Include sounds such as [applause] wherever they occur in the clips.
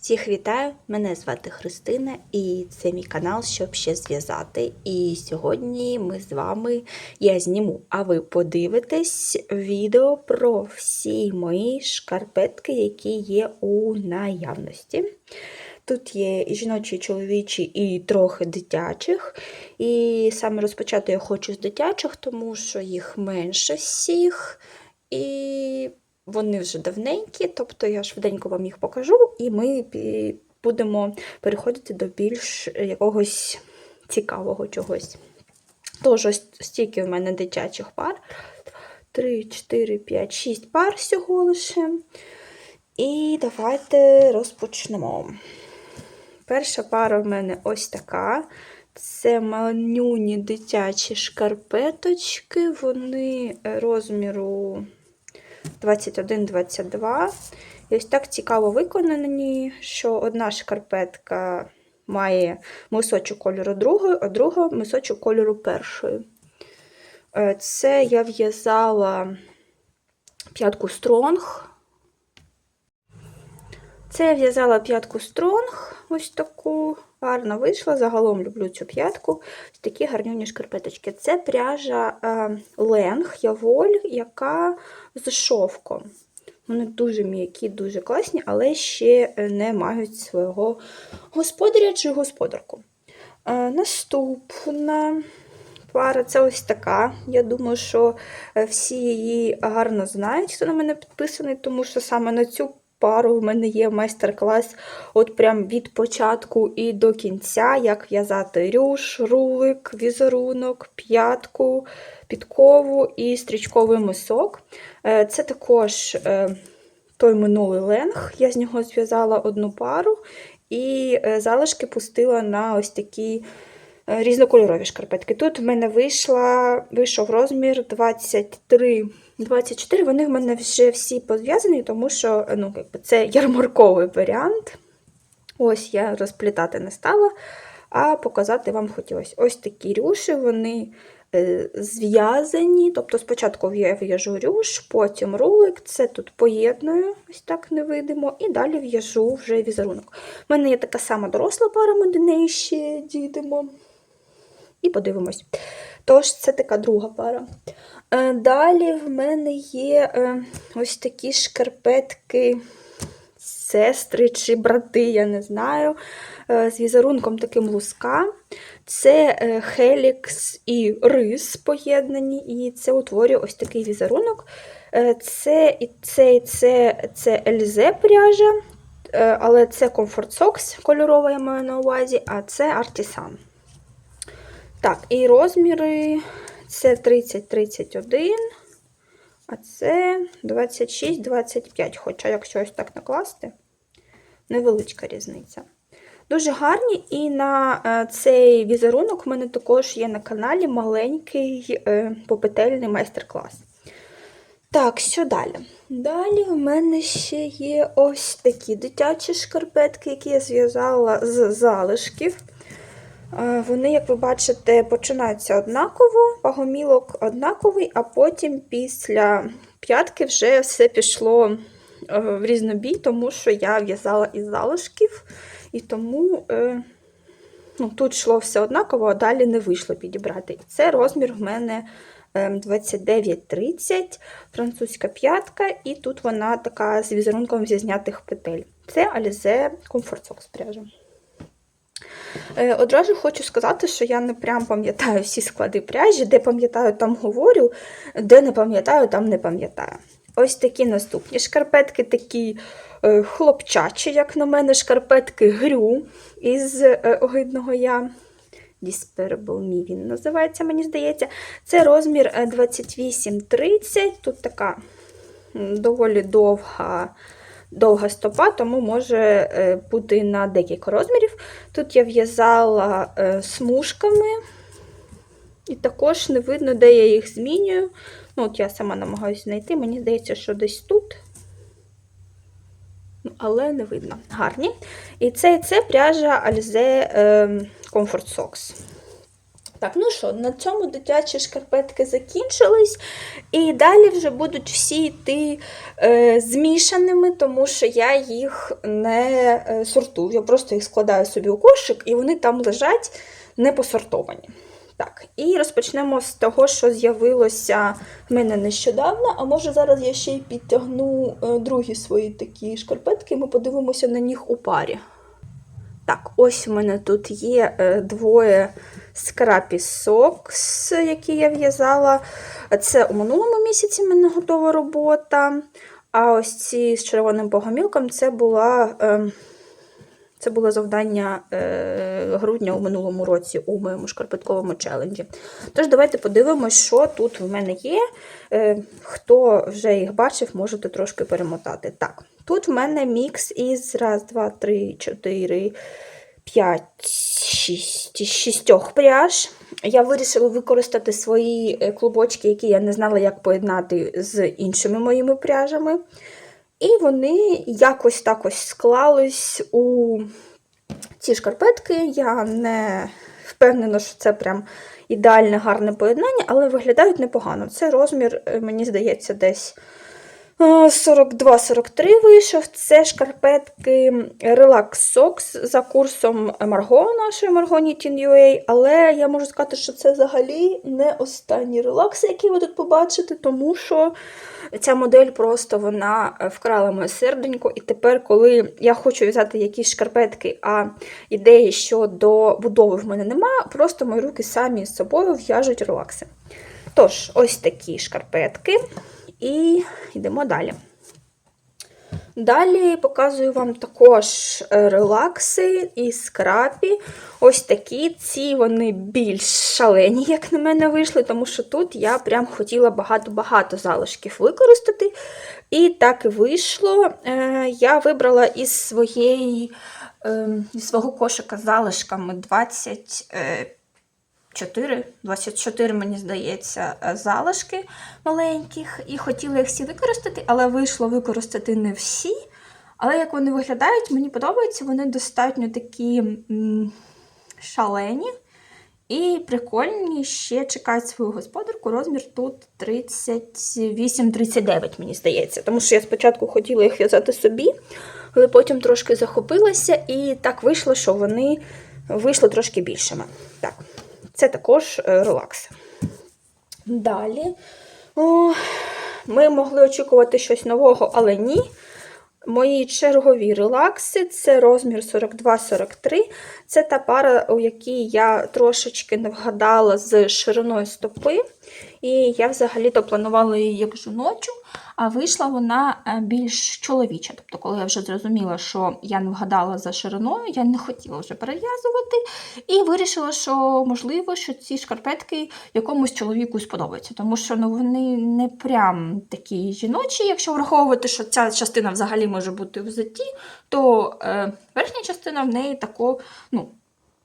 Всіх вітаю! Мене звати Христина, і це мій канал, щоб ще зв'язати. І сьогодні ми з вами я зніму, а ви подивитесь відео про всі мої шкарпетки, які є у наявності. Тут є і жіночі, і чоловічі, і трохи дитячих. І саме розпочати я хочу з дитячих, тому що їх менше всіх. І вони вже давненькі, тобто я швиденько вам їх покажу, і ми будемо переходити до більш якогось цікавого чогось. Тож, ось стільки в мене дитячих пар. 3, 4, 5, 6 пар всього лише. І давайте розпочнемо. Перша пара в мене ось така. Це манюні дитячі шкарпеточки. Вони розміру 21-22. І ось так цікаво виконані, що одна шкарпетка має мисочок кольору другої, а друга мисочок кольору першої. Е, Це я в'язала п'ятку стронг. Це я в'язала п'ятку стронг, ось таку. Гарно вийшла. Загалом люблю цю п'ятку. Такі гарнюні шкарпеточки. Це пряжа е, ленг Яволь, яка з шовком. Вони дуже м'які, дуже класні, але ще не мають свого господаря чи господарку. Е, наступна пара це ось така. Я думаю, що е, всі її гарно знають, хто на мене підписаний, тому що саме на цю пару в мене є майстер-клас от прям від початку і до кінця, як в'язати рюш, рулик, візерунок, п'ятку, підкову і стрічковий мисок. Е, Це також е, той минулий ленг. Я з нього зв'язала одну пару і е, залишки пустила на ось такі різнокольорові шкарпетки. Тут в мене вийшла, вийшов розмір 23. 24, вони в мене вже всі пов'язані, тому що ну, якби це ярмарковий варіант. Ось я розплітати не стала, а показати вам хотілося. Ось такі рюші, вони е, зв'язані. Тобто спочатку я в'яжу рюш, потім рулик, це тут поєдную, ось так невидимо, і далі в'яжу вже візерунок. У мене є така сама доросла пара, ми до неї ще дійдемо. І подивимось. Тож, це така друга пара. Е, Далі в мене є е, ось такі шкарпетки, сестри чи брати, я не знаю, е, з візерунком таким луска. Це Хелікс і рис поєднані, і це утворює ось такий візерунок. Це і це, і це, це Елізе пряжа, але це Comfort Socks кольорова, я маю на увазі, а це Artisan. Так, і розміри це 30-31, а це 26-25. Хоча, якщо ось так накласти, невеличка різниця. Дуже гарні, і на е, цей візерунок у мене також є на каналі маленький е, попетельний майстер-клас. Так, що далі? Далі в мене ще є ось такі дитячі шкарпетки, які я зв'язала з залишків. Е, Вони, як ви бачите, починаються однаково, вагомілок однаковий, а потім після п'ятки вже все пішло е, в різнобій, тому що я в'язала із залишків, і тому е, ну, тут йшло все однаково, а далі не вийшло підібрати. І це розмір в мене е, 29-30, французька п'ятка, і тут вона така з візерунком зі знятих петель. Це Alize Comfort Socks пряжа. Е, Одразу хочу сказати, що я не прям пам'ятаю всі склади пряжі, де пам'ятаю, там говорю, де не пам'ятаю, там не пам'ятаю. Ось такі наступні шкарпетки, такі е, хлопчачі, як на мене, шкарпетки грю із е, огидного я. Disperable Me він називається, мені здається. Це розмір е, 28-30. Тут така доволі довга довга стопа, тому може е, бути на декілька розмірів. Тут я в'язала е, смужками, і також не видно, де я їх змінюю. Ну, от Я сама намагаюся знайти, мені здається, що десь тут. Ну, Але не видно. Гарні. І це, це пряжа Alize е, Comfort Socks. Так, ну що, на цьому дитячі шкарпетки закінчились. І далі вже будуть всі йти е, змішаними, тому що я їх не е, сортую. Я просто їх складаю собі у кошик, і вони там лежать не посортовані. Так, і розпочнемо з того, що з'явилося в мене нещодавно. А може зараз я ще й підтягну е, другі свої такі шкарпетки, і ми подивимося на них у парі. Так, ось у мене тут є е, двоє скрапі сокс, які я в'язала. Це у минулому місяці мене готова робота. А ось ці з червоним богомілком це була. е, Це було завдання е, грудня у минулому році у моєму шкарпетковому челенджі. Тож, давайте подивимось, що тут в мене є. Е, хто вже їх бачив, можете трошки перемотати. Так, тут в мене мікс із раз, два, три, чотири, п'ять, шість, шістьох пряж. Я вирішила використати свої е, клубочки, які я не знала, як поєднати з іншими моїми пряжами. І вони якось так ось склались у ці шкарпетки. Я не впевнена, що це прям ідеальне гарне поєднання, але виглядають непогано. Це розмір, е, мені здається, десь 42-43 вийшов. Це шкарпетки Relax Socks за курсом Марго, нашої Margo UA, але я можу сказати, що це взагалі не останні релакси, які ви тут побачите, тому що ця модель просто вона вкрала моє серденько. І тепер, коли я хочу в'язати якісь шкарпетки, а ідеї щодо будови в мене нема, просто мої руки самі з собою в'яжуть релакси. Тож, ось такі шкарпетки. І йдемо далі. Далі показую вам також е, релакси і скрапі. Ось такі. Ці вони більш шалені, як на мене, вийшли, тому що тут я прям хотіла багато-багато залишків використати. І так і вийшло. Е, Я вибрала із своєї, е, із свого кошика залишками 20. Е, 4, 24, мені здається, е, залишки маленьких, і хотіла їх всі використати, але вийшло використати не всі. Але як вони виглядають, мені подобається, вони достатньо такі шалені і прикольні. Ще чекають свою господарку. Розмір тут 38-39, мені здається. Тому що я спочатку хотіла їх в'язати собі, але потім трошки захопилася, і так вийшло, що вони вийшли трошки більшими. Так. Це також е, релакс. Далі О, ми могли очікувати щось нового, але ні. Мої чергові релакси це розмір 42-43. Це та пара, у якій я трошечки не вгадала з шириною стопи. І я взагалі-то планувала її як жіночу, а вийшла вона е, більш чоловіча. Тобто, коли я вже зрозуміла, що я не вгадала за шириною, я не хотіла вже перев'язувати. І вирішила, що можливо, що ці шкарпетки якомусь чоловіку сподобаються, тому що ну, вони не прям такі жіночі. Якщо враховувати, що ця частина взагалі може бути в заті, то е, верхня частина в неї тако, ну,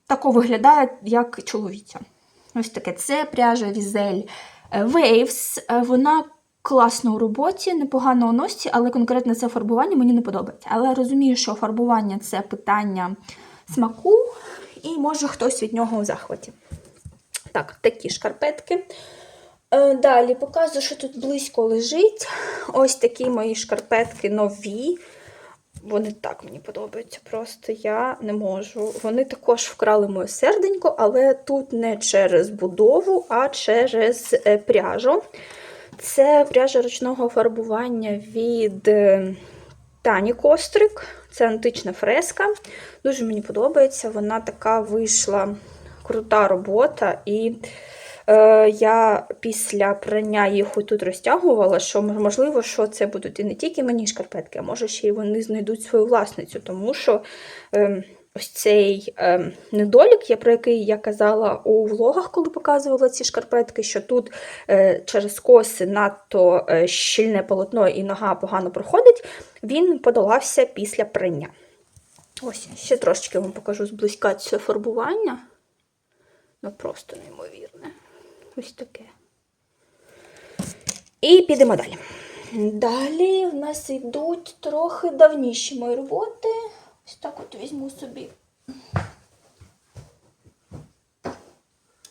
тако виглядає, як чоловіча. Ось таке це пряжа Візель Waves. Е, Вона класно у роботі, непогано у носці, але конкретно це фарбування мені не подобається. Але розумію, що фарбування це питання смаку, і може хтось від нього у захваті. Так, такі шкарпетки. Е, Далі показую, що тут близько лежить. Ось такі мої шкарпетки нові. Вони так мені подобаються, просто я не можу. Вони також вкрали моє серденько, але тут не через будову, а через е, пряжу. Це пряжа ручного фарбування від е, Тані Кострик. Це антична фреска. Дуже мені подобається. Вона така вийшла крута робота. І я після прання їх тут розтягувала, що можливо, що це будуть і не тільки мені шкарпетки, а може ще й вони знайдуть свою власницю, тому що. Е, Ось цей е, недолік, я, про який я казала у влогах, коли показувала ці шкарпетки, що тут е, через коси надто е, щільне полотно і нога погано проходить, він подолався після прання. Ось, ще трошечки вам покажу зблизька це фарбування. Ну, просто неймовірне. Ось таке. І підемо далі. Далі в нас йдуть трохи давніші мої роботи. Ось так от візьму собі.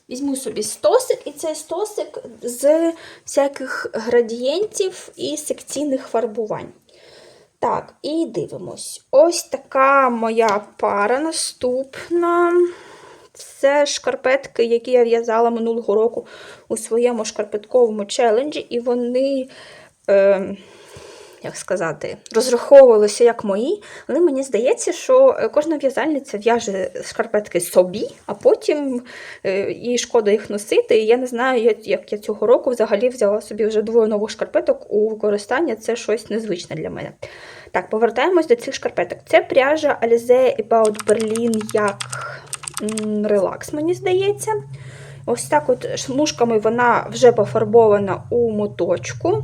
візьму собі стосик, і цей стосик з всяких градієнтів і секційних фарбувань. Так, і дивимось. Ось така моя пара наступна. Це шкарпетки, які я в'язала минулого року у своєму шкарпетковому челенджі, і вони, е, як сказати, розраховувалися як мої. Але мені здається, що кожна в'язальниця в'яже шкарпетки собі, а потім е, їй шкода їх носити. І я не знаю, як- я цього року взагалі взяла собі вже двоє нових шкарпеток у використання. Це щось незвичне для мене. Так, повертаємось до цих шкарпеток. Це пряжа Alize About Berlin як релакс, мені здається. Ось так от смужками вона вже пофарбована у моточку.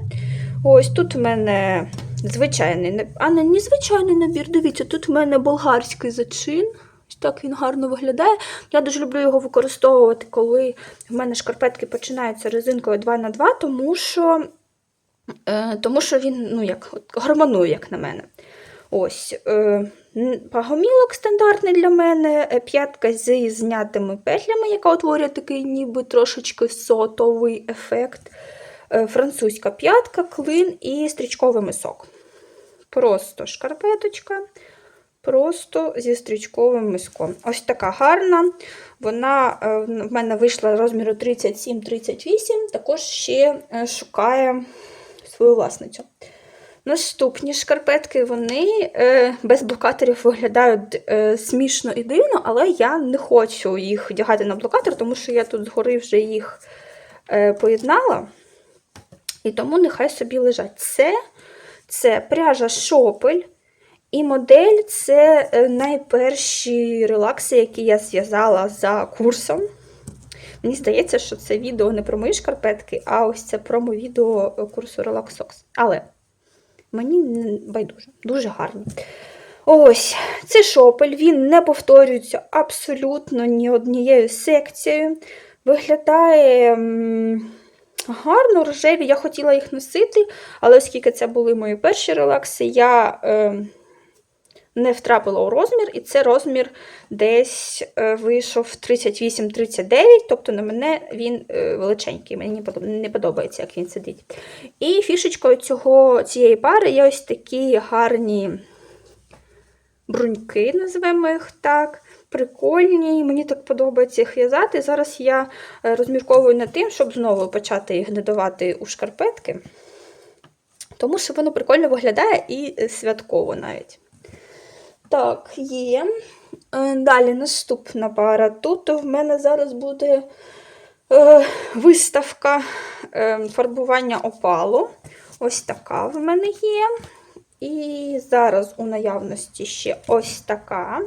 Ось тут в мене звичайний, а не, не звичайний набір. Дивіться, тут в мене болгарський зачин. Ось так він гарно виглядає. Я дуже люблю його використовувати, коли в мене шкарпетки починаються резинкою 2х2, тому що, е, тому що він ну, як, гармонує, як на мене. Ось, е, пагомілок стандартний для мене, е, п'ятка зі знятими петлями, яка утворює такий ніби трошечки сотовий ефект. Е, французька п'ятка, клин і стрічковий мисок. Просто шкарпеточка, просто зі стрічковим миском. Ось така гарна. Вона е, в мене вийшла розміру 37-38, також ще шукає свою власницю. Наступні шкарпетки вони е, без блокаторів виглядають е, смішно і дивно, але я не хочу їх вдягати на блокатор, тому що я тут згори вже їх е, поєднала. І тому нехай собі лежать. Це, це пряжа шопель. І модель це е, найперші релакси, які я зв'язала за курсом. Мені здається, що це відео не про мої шкарпетки, а ось це промо-відео курсу Relax Socks. Але мені байдуже, дуже гарно. Ось, це шопель, він не повторюється абсолютно ні однією секцією. Виглядає гарно, рожеві. Я хотіла їх носити, але оскільки це були мої перші релакси, я е, не втрапила у розмір, і це розмір десь е, вийшов 38-39, тобто на мене він е, величенький, мені не подобається, як він сидить. І фішечкою цього, цієї пари є ось такі гарні бруньки, називаємо їх так. Прикольні, мені так подобається їх в'язати. Зараз я е, розмірковую над тим, щоб знову почати їх додавати у шкарпетки. Тому що воно прикольно виглядає і святково навіть. Так, є. Е, Далі наступна пара. Тут в мене зараз буде е, виставка е, фарбування опалу. Ось така в мене є. І зараз у наявності ще ось така.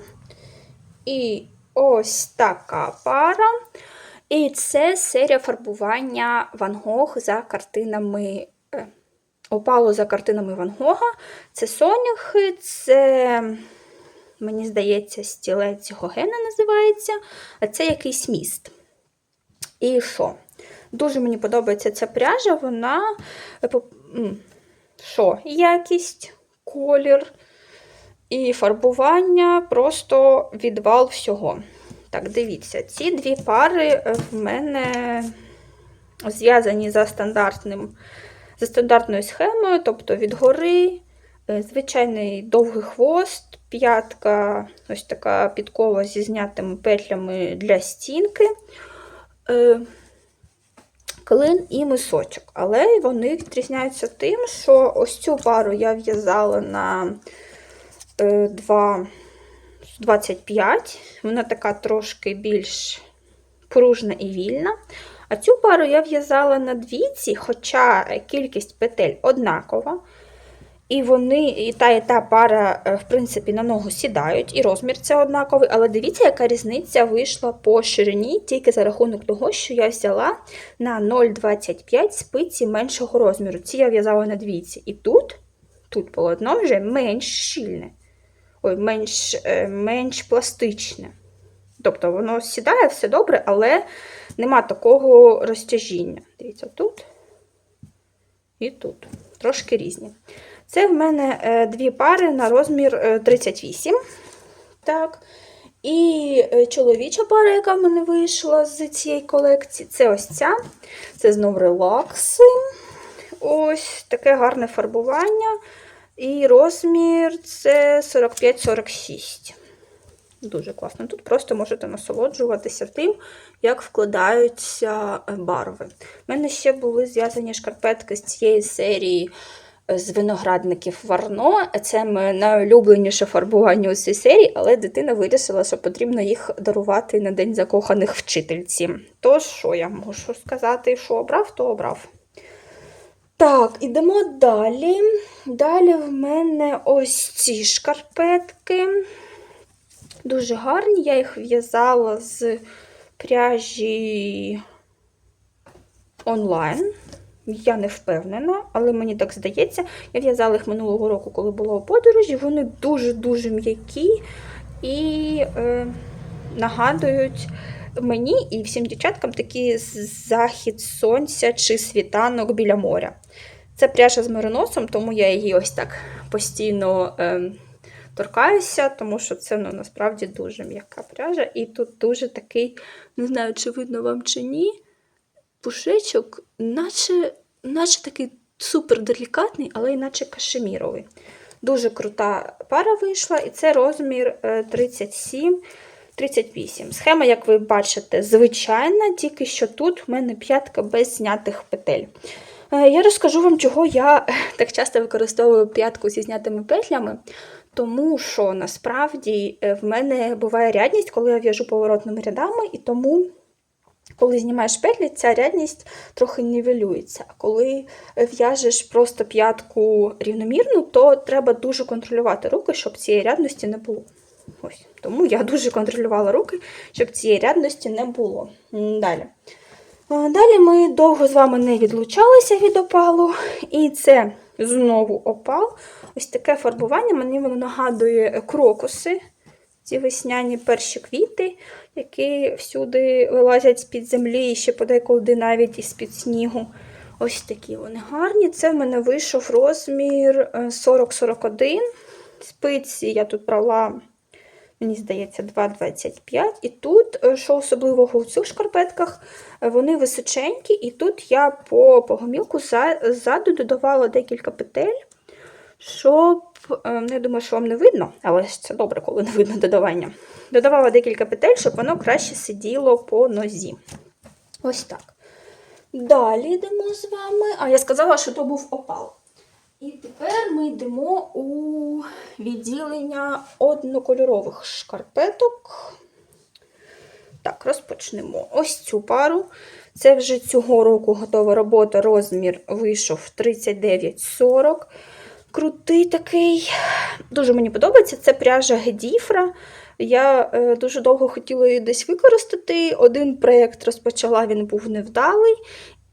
І ось така пара. І це серія фарбування Ван Гог за картинами. е, Опалу за картинами Ван Гога. Це соняхи, це, мені здається, стілець Гогена називається, а це якийсь міст. І що? Дуже мені подобається ця пряжа, вона е, що? Якість, колір і фарбування просто відвал всього. Так, дивіться, ці дві пари е, в мене зв'язані за стандартним, за стандартною схемою, тобто від гори, е, звичайний довгий хвост, п'ятка, ось така підкова зі знятими петлями для стінки. е, Клин і мисочок. Але вони відрізняються тим, що ось цю пару я в'язала на е, 2, 25. Вона така трошки більш пружна і вільна. А цю пару я в'язала на двійці, хоча кількість петель однакова. І вони, і та, і та пара, е, в принципі, на ногу сідають, і розмір це однаковий. Але дивіться, яка різниця вийшла по ширині тільки за рахунок того, що я взяла на 0,25 спиці меншого розміру. Ці я в'язала на двійці. І тут, тут полотно вже менш щільне, ой, менш, е, менш пластичне. Тобто воно сідає все добре, але нема такого розтяжіння. Дивіться, тут і тут. Трошки різні. Це в мене е, дві пари на розмір е, 38. Так. І е, чоловіча пара, яка в мене вийшла з цієї колекції, це ось ця. Це знову релакси. Ось таке гарне фарбування. І розмір це 45-46. Дуже класно. Тут просто можете насолоджуватися тим, як вкладаються е, барви. У мене ще були зв'язані шкарпетки з цієї серії е, з виноградників Варно. Це найулюбленіше фарбування у цій серії, але дитина вирішила, що потрібно їх дарувати на День закоханих вчительці. Тож, що я можу сказати, що обрав, то обрав. Так, ідемо далі. Далі в мене ось ці шкарпетки. Дуже гарні. Я їх в'язала з пряжі онлайн. Я не впевнена, але мені так здається. Я в'язала їх минулого року, коли була у подорожі. Вони дуже-дуже м'які і е, нагадують мені і всім дівчаткам такий захід сонця чи світанок біля моря. Це пряжа з мериносом, тому я її ось так постійно е, торкаюся, тому що це ну, насправді дуже м'яка пряжа. І тут дуже такий, не знаю, чи видно вам чи ні, пушечок, наче, наче такий супер делікатний, але іначе кашеміровий. Дуже крута пара вийшла, і це розмір е, 37. 38. Схема, як ви бачите, звичайна, тільки що тут в мене п'ятка без знятих петель. Е, Я розкажу вам, чого я [laughs] так часто використовую п'ятку зі знятими петлями, тому що насправді е, в мене буває рядність, коли я в'яжу поворотними рядами, і тому, коли знімаєш петлі, ця рядність трохи нівелюється. А коли в'яжеш просто п'ятку рівномірну, то треба дуже контролювати руки, щоб цієї рядності не було. Ось. Тому я дуже контролювала руки, щоб цієї рядності не було. Далі. Далі ми довго з вами не відлучалися від опалу. І це знову опал. Ось таке фарбування. Мені воно нагадує крокуси, ці весняні перші квіти, які всюди вилазять з-під землі і ще подекуди навіть із-під снігу. Ось такі вони гарні. Це в мене вийшов розмір е, 40-41. Спиці я тут брала мені здається, 2,25. І тут, е, що особливого у цих шкарпетках, е, вони височенькі, і тут я по погомілку ззаду додавала декілька петель, щоб, е, я думаю, що вам не видно, але це добре, коли не видно додавання. Додавала декілька петель, щоб воно краще сиділо по нозі. Ось так. Далі йдемо з вами. А я сказала, що то був опал. І тепер ми йдемо у відділення однокольорових шкарпеток. Так, розпочнемо. Ось цю пару. Це вже цього року готова робота. Розмір вийшов 39,40. Крутий такий. Дуже мені подобається. Це пряжа Гедіфра. Я е, дуже довго хотіла її десь використати. Один проєкт розпочала, він був невдалий.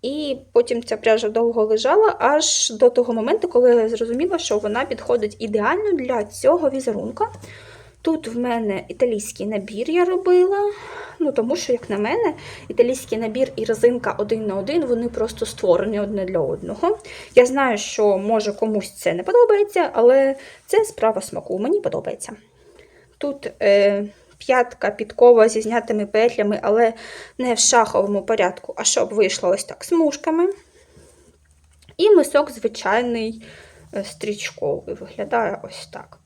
І потім ця пряжа довго лежала аж до того моменту, коли я зрозуміла, що вона підходить ідеально для цього візерунка. Тут в мене італійський набір я робила, ну тому що, як на мене, італійський набір і резинка один на один, вони просто створені одне для одного. Я знаю, що може комусь це не подобається, але це справа смаку. Мені подобається. Тут е, п'ятка підкова зі знятими петлями, але не в шаховому порядку, а щоб вийшло ось так смужками. І мисок звичайний е, стрічковий. Виглядає ось так.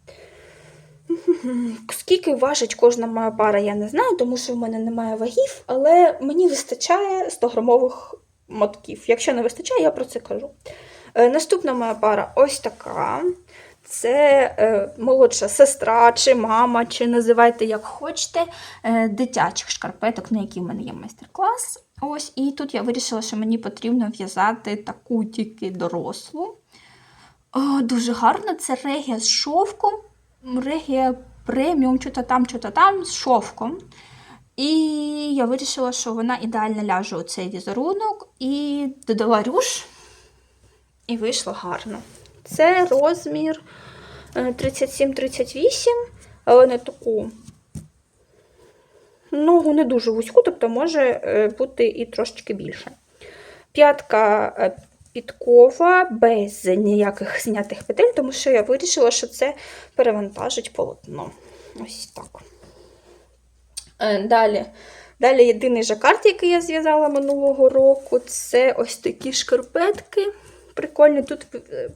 Скільки важить кожна моя пара, я не знаю, тому що в мене немає вагів, але мені вистачає 100-грамових мотків. Якщо не вистачає, я про це кажу. Е, Наступна моя пара ось така. Це е, молодша сестра, чи мама, чи називайте як хочете, е, дитячих шкарпеток, на які в мене є майстер-клас. Ось, І тут я вирішила, що мені потрібно в'язати таку тільки дорослу. О, дуже гарно, це регія з шовком, регія преміум, що-то там, що-то там з шовком. І я вирішила, що вона ідеально ляже у цей візерунок, і додала рюш, і вийшло гарно. Це розмір е, 37-38, але не таку ногу не дуже вузьку, тобто може е, бути і трошечки більше. П'ятка е, підкова без ніяких знятих петель, тому що я вирішила, що це перевантажить полотно. Ось так. Е, Далі. Далі єдиний жакард, який я зв'язала минулого року, це ось такі шкарпетки. Прикольні. Тут е,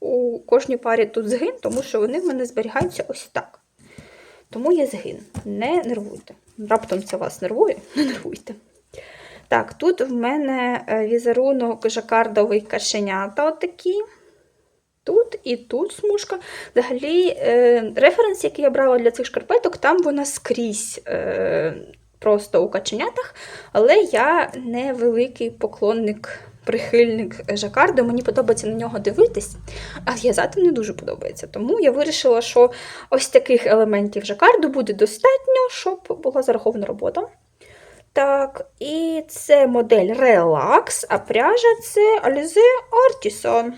у кожній парі тут згин, тому що вони в мене зберігаються ось так. Тому є згин. Не нервуйте. Раптом це вас нервує, [laughs] не нервуйте. Так, тут в мене е, візерунок жакардовий кашенята отакі. Тут і тут смужка. Взагалі, е, референс, який я брала для цих шкарпеток, там вона скрізь е, просто у каченятах. Але я не великий поклонник, прихильник жакарду. Мені подобається на нього дивитись, а в'язати не дуже подобається. Тому я вирішила, що ось таких елементів жакарду буде достатньо, щоб була зарахована робота. Так, і це модель Relax, а пряжа це Alize Artisan.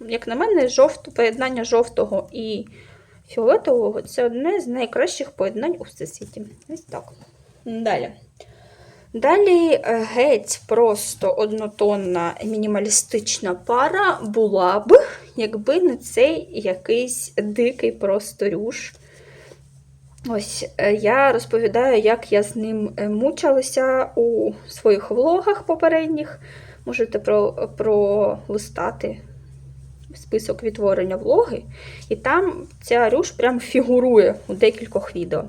Як на мене, жовт, поєднання жовтого і фіолетового це одне з найкращих поєднань у всесвіті. Ось так. Далі. Далі е, геть просто однотонна мінімалістична пара була б, якби не цей якийсь дикий просто рюш. Ось е, я розповідаю, як я з ним е, мучилася у своїх влогах попередніх. Можете про, пролистати список відтворення влоги, і там ця рюш прям фігурує у декількох відео.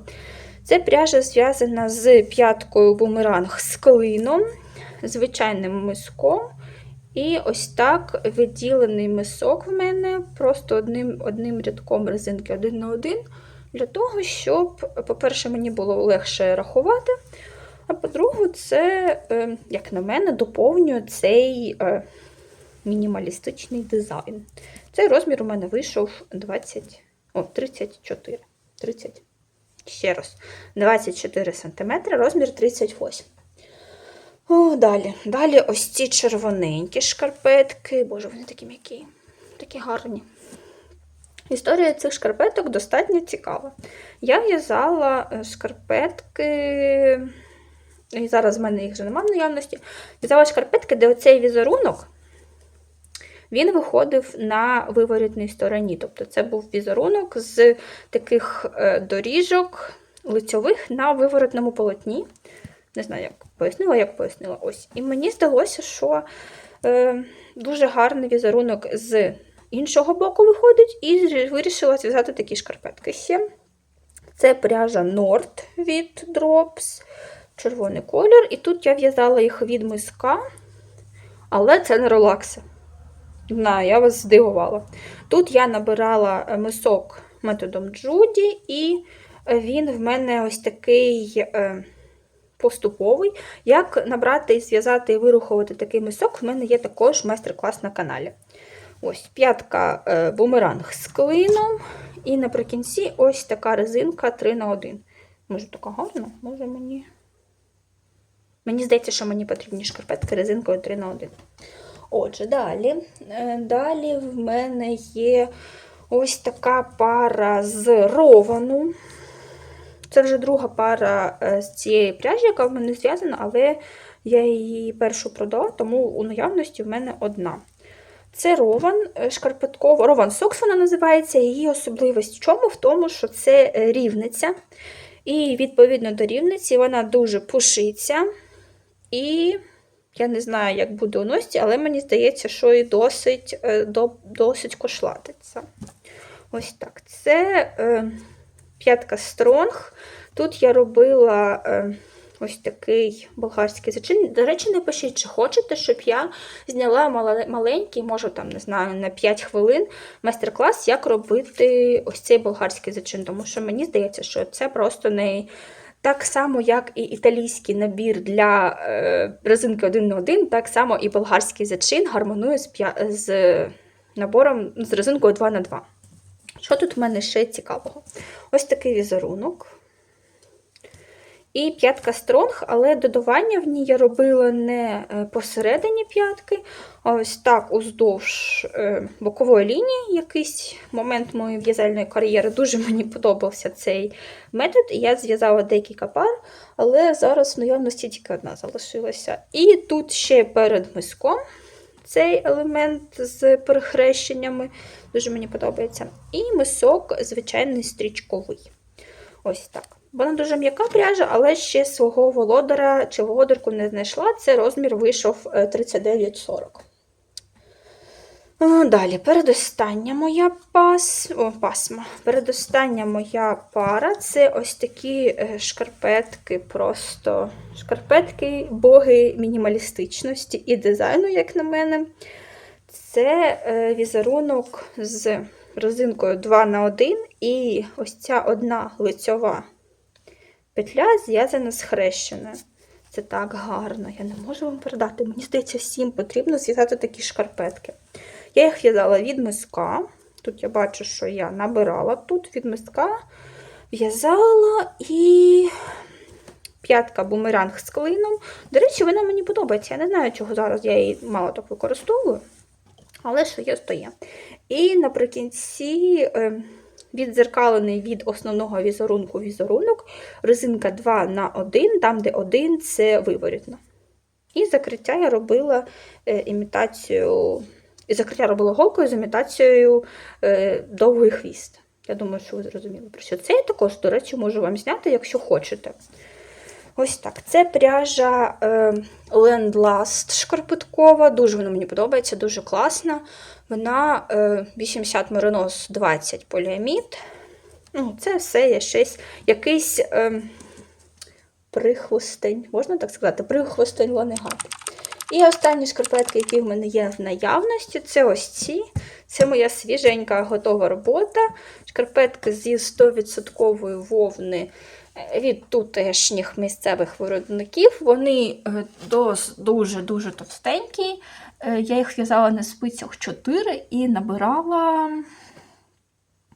Це пряжа зв'язана з п'яткою бумеранг з клином, звичайним миском. І ось так виділений мисок в мене просто одним одним рядком резинки один на один, для того, щоб, по-перше, мені було легше рахувати. А по-друге, це, е, як на мене, доповнює цей е, мінімалістичний дизайн. Цей розмір у мене вийшов 20, о, 34. 30. Ще раз, 24 см, розмір 38. О, Далі. Далі ось ці червоненькі шкарпетки. Боже, вони такі м'які, такі гарні. Історія цих шкарпеток достатньо цікава. Я в'язала е, шкарпетки, і зараз в мене їх вже немає в наявності. В'язала шкарпетки, де оцей візерунок він виходив на виворітній стороні. Тобто це був візерунок з таких е, доріжок лицьових на виворотному полотні. Не знаю, як пояснила, як пояснила. Ось. І мені здалося, що е, дуже гарний візерунок з іншого боку виходить, і вирішила зв'язати такі шкарпетки ще. Це пряжа Nord від Drops, червоний колір. І тут я в'язала їх від миска, але це не релакси. Знаю, я вас здивувала. Тут я набирала е, мисок методом Джуді, і він в мене ось такий е, поступовий. Як набрати, зв'язати і вирухувати такий мисок, в мене є також майстер-клас на каналі. Ось п'ятка е, бумеранг з клином. І наприкінці ось така резинка 3х1. Може, така гарна? Може мені. Мені здається, що мені потрібні шкарпетки резинкою 3х1. Отже, далі. Е, Далі в мене є ось така пара з ровану. Це вже друга пара е, з цієї пряжі, яка в мене зв'язана, але я її першу продала, тому у наявності в мене одна. Це рован е, шкарпеткова, рован сокс вона називається. Її особливість в чому? В тому, що це рівниця. І, відповідно до рівниці, вона дуже пушиться. І я не знаю, як буде у носці, але мені здається, що і досить е, досить кошлатиться. Ось так. Це е, п'ятка Стронг. Тут я робила е, ось такий болгарський зачин. До речі, напишіть, чи хочете, щоб я зняла маленький, може, там, не знаю, на 5 хвилин майстер-клас, як робити ось цей болгарський зачин. Тому що мені здається, що це просто не. Так само, як і італійський набір для е, резинки 1 на 1, так само і болгарський зачин гармонує з з набором з резинкою 2 на 2 Що тут в мене ще цікавого? Ось такий візерунок. І п'ятка стронг, але додавання в ній я робила не е, посередині п'ятки, а ось так уздовж е, бокової лінії. Якийсь момент моєї в'язальної кар'єри дуже [laughs] мені подобався цей метод. І я зв'язала декілька пар, але зараз в наявності тільки одна залишилася. І тут ще перед миском цей елемент з перехрещеннями, дуже мені подобається. І мисок звичайний стрічковий. Ось так. Вона дуже м'яка пряжа, але ще свого володара чи володарку не знайшла. Це розмір вийшов е, 39,40. Далі, передостання моя пас... О, пасма. Передостання моя пара це ось такі е, шкарпетки, просто шкарпетки, боги мінімалістичності і дизайну, як на мене. Це е, візерунок з резинкою 2 на 1 і ось ця одна лицьова петля зв'язана з хрещеною. Це так гарно, я не можу вам передати. Мені здається, всім потрібно зв'язати такі шкарпетки. Я їх в'язала від миска. Тут я бачу, що я набирала тут від миска, в'язала і п'ятка бумеранг з клином. До речі, вона мені подобається. Я не знаю, чого зараз я її мало так використовую. Але що є, то. І наприкінці е, віддзеркалений від основного візерунку візерунок, резинка 2 на 1, там, де 1 це виворітно. І закриття я робила е, імітацію. І закриття робила голкою з імітацією е, довгий хвіст. Я думаю, що ви зрозуміли про що це. Я також, до речі, можу вам зняти, якщо хочете. Ось так. Це пряжа е, Last шкарпеткова. Дуже вона мені подобається, дуже класна. Вона е, 80 меринос, 20 поліамід. Ну, Це все є щось, якийсь е, прихвостень, можна так сказати, прихвостень ланегати. І останні шкарпетки, які в мене є в наявності, це ось ці. Це моя свіженька готова робота. Шкарпетки зі 100% вовни від тутешніх місцевих виробників. Вони е, дуже-дуже товстенькі. Е, Я їх в'язала на спицях 4 і набирала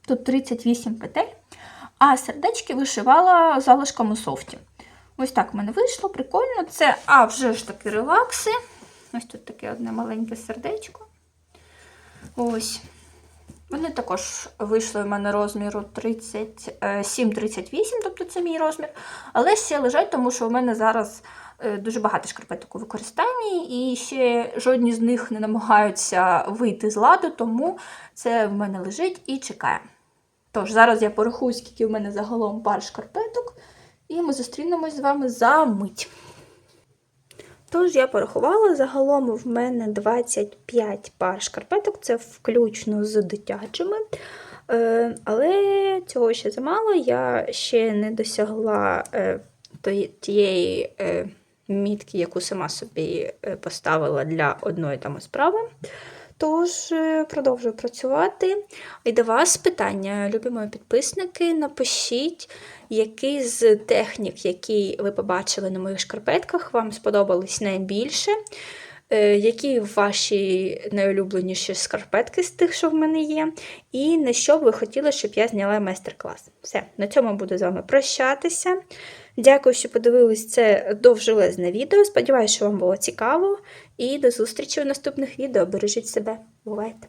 тут 38 петель, а сердечки вишивала залишками софті. Ось так в мене вийшло, прикольно. Це, а вже ж таки релакси. Ось тут таке одне маленьке сердечко. Ось. Вони також вийшли в мене розміру 37-38, тобто це мій розмір. Але ще лежать, тому що у мене зараз е, дуже багато шкарпеток у використанні, і ще жодні з них не намагаються вийти з ладу, тому це в мене лежить і чекає. Тож, зараз я порахую, скільки в мене загалом пар шкарпеток, і ми зустрінемось з вами за мить. Тож я порахувала, загалом в мене 25 пар шкарпеток, це включно з дитячими. Е, Але цього ще замало, я ще не досягла е, тієї е, мітки, яку сама собі поставила для одної там справи. Тож, продовжую працювати. І до вас питання, любі мої підписники, напишіть, який з технік, які ви побачили на моїх шкарпетках, вам сподобались найбільше. Які ваші найулюбленіші шкарпетки з тих, що в мене є, і на що б ви хотіли, щоб я зняла майстер-клас. Все, на цьому буду з вами прощатися. Дякую, що подивились це довжелезне відео. Сподіваюся, що вам було цікаво. І до зустрічі у наступних відео. Бережіть себе. Бувайте!